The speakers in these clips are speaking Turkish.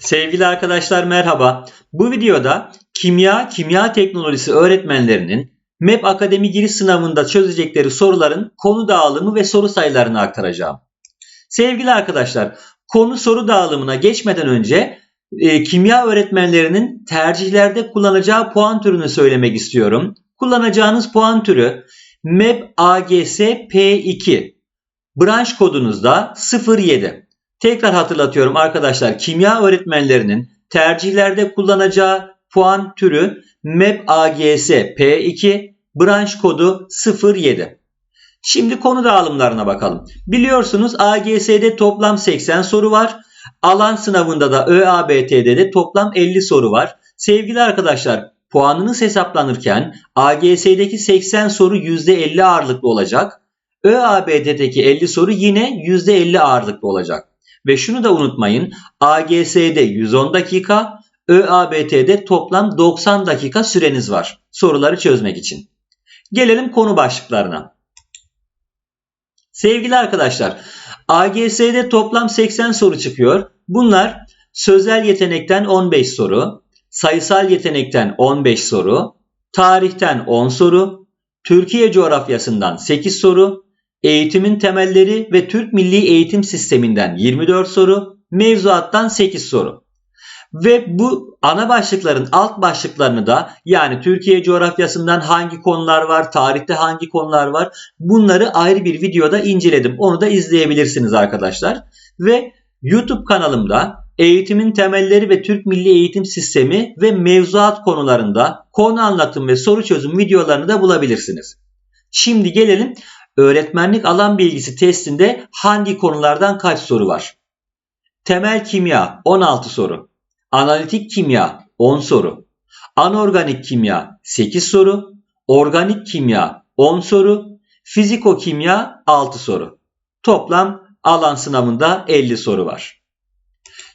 Sevgili arkadaşlar merhaba. Bu videoda kimya, kimya teknolojisi öğretmenlerinin MEP Akademi giriş sınavında çözecekleri soruların konu dağılımı ve soru sayılarını aktaracağım. Sevgili arkadaşlar, konu soru dağılımına geçmeden önce e, kimya öğretmenlerinin tercihlerde kullanacağı puan türünü söylemek istiyorum. Kullanacağınız puan türü MEP AGS P2. Branş kodunuzda 07. Tekrar hatırlatıyorum arkadaşlar. Kimya öğretmenlerinin tercihlerde kullanacağı puan türü MEP AGS P2 branş kodu 07. Şimdi konu dağılımlarına bakalım. Biliyorsunuz AGS'de toplam 80 soru var. Alan sınavında da ÖABT'de de toplam 50 soru var. Sevgili arkadaşlar puanınız hesaplanırken AGS'deki 80 soru %50 ağırlıklı olacak. ÖABT'deki 50 soru yine %50 ağırlıklı olacak. Ve şunu da unutmayın AGS'de 110 dakika, ÖABT'de toplam 90 dakika süreniz var soruları çözmek için. Gelelim konu başlıklarına. Sevgili arkadaşlar AGS'de toplam 80 soru çıkıyor. Bunlar sözel yetenekten 15 soru, sayısal yetenekten 15 soru, tarihten 10 soru, Türkiye coğrafyasından 8 soru, eğitimin temelleri ve Türk Milli Eğitim Sisteminden 24 soru, mevzuattan 8 soru. Ve bu ana başlıkların alt başlıklarını da yani Türkiye coğrafyasından hangi konular var, tarihte hangi konular var bunları ayrı bir videoda inceledim. Onu da izleyebilirsiniz arkadaşlar. Ve YouTube kanalımda eğitimin temelleri ve Türk Milli Eğitim Sistemi ve mevzuat konularında konu anlatım ve soru çözüm videolarını da bulabilirsiniz. Şimdi gelelim öğretmenlik alan bilgisi testinde hangi konulardan kaç soru var? Temel kimya 16 soru. Analitik kimya 10 soru. Anorganik kimya 8 soru. Organik kimya 10 soru. Fiziko kimya 6 soru. Toplam alan sınavında 50 soru var.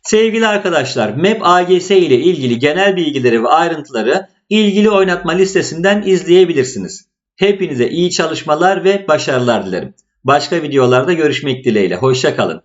Sevgili arkadaşlar MEP AGS ile ilgili genel bilgileri ve ayrıntıları ilgili oynatma listesinden izleyebilirsiniz. Hepinize iyi çalışmalar ve başarılar dilerim. Başka videolarda görüşmek dileğiyle. Hoşçakalın.